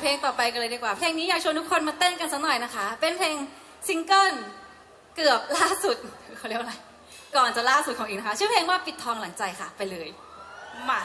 เพลงต่อไปกันเลยดีกว่า เพลงนี้อยากชวนทุกคนมาเต้นกันสักหน่อยนะคะ เป็นเพลงซิงเกิลเกือบล่าสุดเขาเรียกว่าอะไร ก่อนจะล่าสุดของอีกนะคะ ชื่อเพลงว่าปิดทองหลังใจค่ะ ไปเลย มา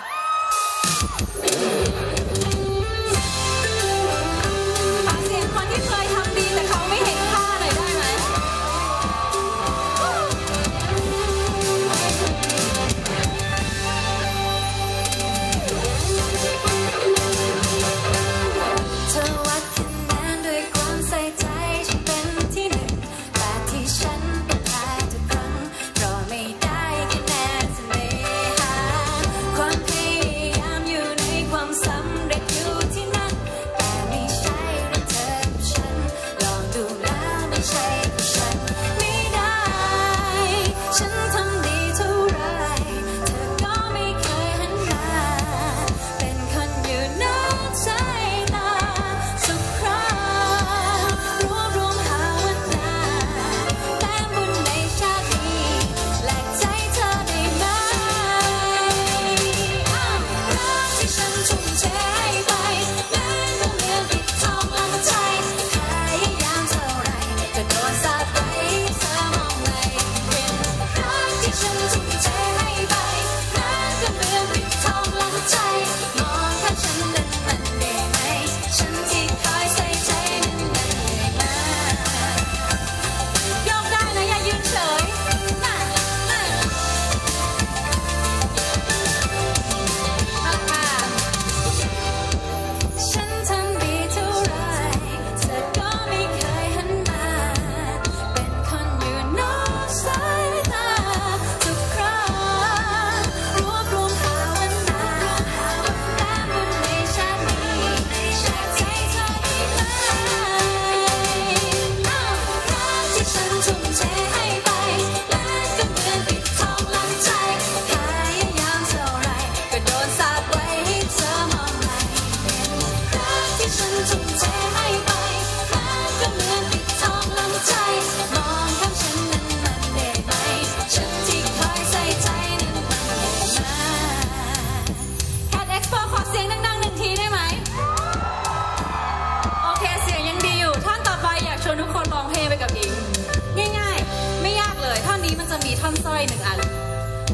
ท่อนสร้อยหนึ่งอัน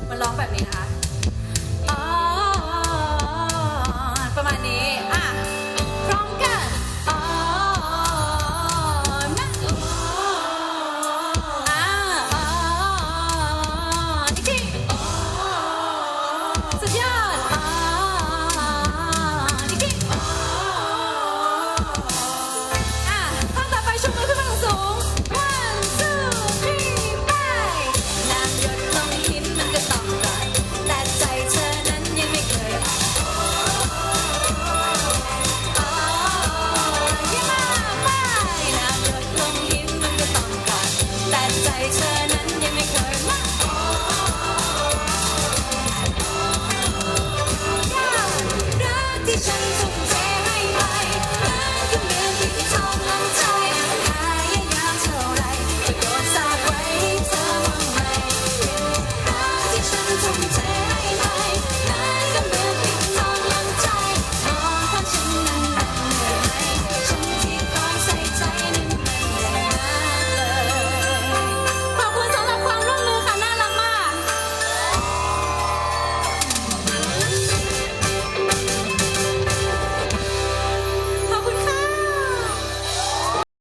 มันร้องแบบนี้นะคะ